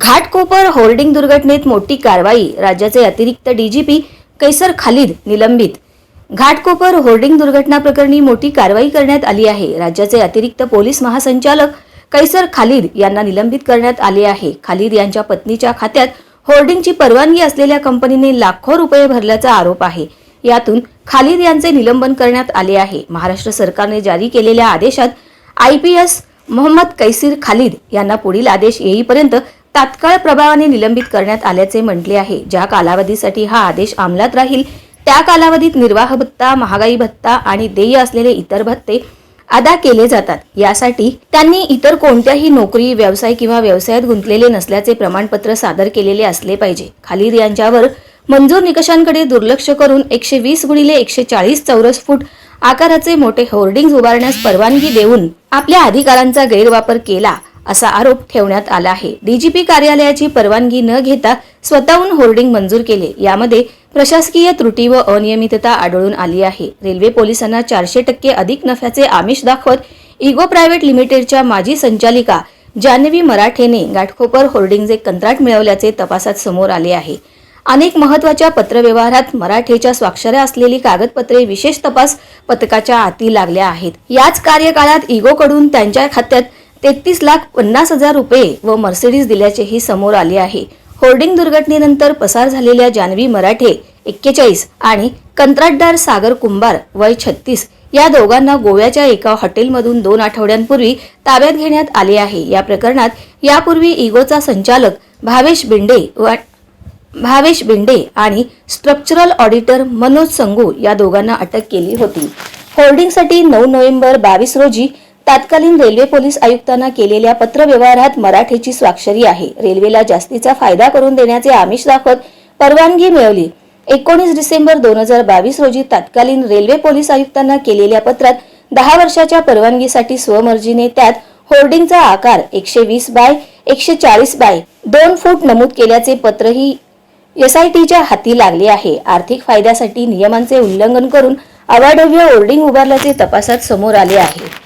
Ghatkopar hoarding दुर्घटनेत मोठी कारवाई राज्याचे अतिरिक्त डीजीपी कैसर खालिद निलंबित. घाटकोपर होर्डिंग दुर्घटना प्रकरणी मोठी कारवाई करण्यात आली आहे. राज्याचे अतिरिक्त पोलीस महासंचालक कैसर खालिद यांना निलंबित करण्यात आले आहे. खालिद यांच्या पत्नीच्या खात्यात होर्डिंगची परवानगी असलेल्या कंपनीने लाखो रुपये भरल्याचा आरोप आहे. यातून खालिद यांचे निलंबन करण्यात आले आहे. महाराष्ट्र सरकारने जारी केलेल्या आदेशात I P S Mohammed Qaiser Khalid यांना पुढील आदेश येईपर्यंत तात्काळ प्रभावाने निलंबित करण्यात आल्याचे म्हटले आहे. ज्या कालावधीसाठी हा आदेश अंमलात राहील त्या कालावधीत निर्वाह भत्ता महागाई भत्ता आणि देय असलेले इतर भत्ते अदा केले जातात. यासाठी त्यांनी इतर कोणत्याही नोकरी व्यवसाय किंवा व्यवसायात गुंतलेले नसल्याचे प्रमाणपत्र सादर केलेले असले पाहिजे. खालीद यांच्यावर मंजूर निकषांकडे दुर्लक्ष करून एकशे वीस गुणिले एकशे चाळीस चौरस फूट आकाराचे मोठे होर्डिंग उभारण्यास परवानगी देऊन आपल्या अधिकारांचा गैरवापर केला. असा आरोप ठेवण्यात आला आहे. डीजीपी कार्यालयाची परवानगी न घेता स्वतःहून होर्डिंग मंजूर केले. यामध्ये प्रशासकीय त्रुटी व अनियमितता आढळून आली आहे. रेल्वे पोलिसांना चारशे टक्के अधिक नफ्याचे आमिष दाखवत इगो प्रायव्हेट लिमिटेडच्या माजी संचालिका जान्हवी मराठेने गाठकोपर होर्डिंगचे कंत्राट मिळवल्याचे तपासात समोर आले आहे. अनेक महत्त्वाच्या पत्रव्यवहारात मराठेच्या स्वाक्षऱ्या असलेली कागदपत्रे विशेष तपास पथकाच्या हाती लागल्या आहेत. याच कार्यकाळात इगोकडून त्यांच्या खात्यात तेहतीस लाख पन्नास हजार रुपये व मर्सिडीज दिल्याचेही समोर आले आहे. होर्डिंग दुर्घटनेनंतर पसार झालेल्या जान्हवी मराठे एक्केचाळीस आणि कंत्राटदार सागर कुंभार वय छत्तीस या दोघांना गोव्याच्या एका हॉटेलमधून दोन आठवड्यांपूर्वी ताब्यात घेण्यात आले आहे. या प्रकरणात यापूर्वी इगोचा संचालक भावेश बिंडे व भावेश बिंडे आणि स्ट्रक्चरल ऑडिटर मनोज संगू या दोघांना अटक केली होती. होर्डिंगसाठी नऊ नोव्हेंबर बावीस रोजी तत्कालीन रेल्वे पोलीस आयुक्तांना केलेल्या पत्रव्यवहारात मराठीची स्वाक्षरी आहे. रेल्वेला जास्तीचा फायदा करून देण्याचे आमिष दाखवत परवानगी मिळवली. एकोणीस डिसेंबर दोन हजार बावीस रोजी तत्कालीन रेल्वे पोलीस आयुक्तांना केलेल्या पत्रात दहा वर्षाच्या परवानगीसाठी स्वमर्जीने त्यात होर्डिंगचा आकार एकशे वीस बाय एकशे चाळीस बाय दोन फूट नमूद केल्याचे पत्रही एसआयटीच्या हाती लागले आहे. आर्थिक फायद्यासाठी नियमांचे उल्लंघन करून अवाढव्य होर्डिंग उभारल्याचे तपासात समोर आले आहे.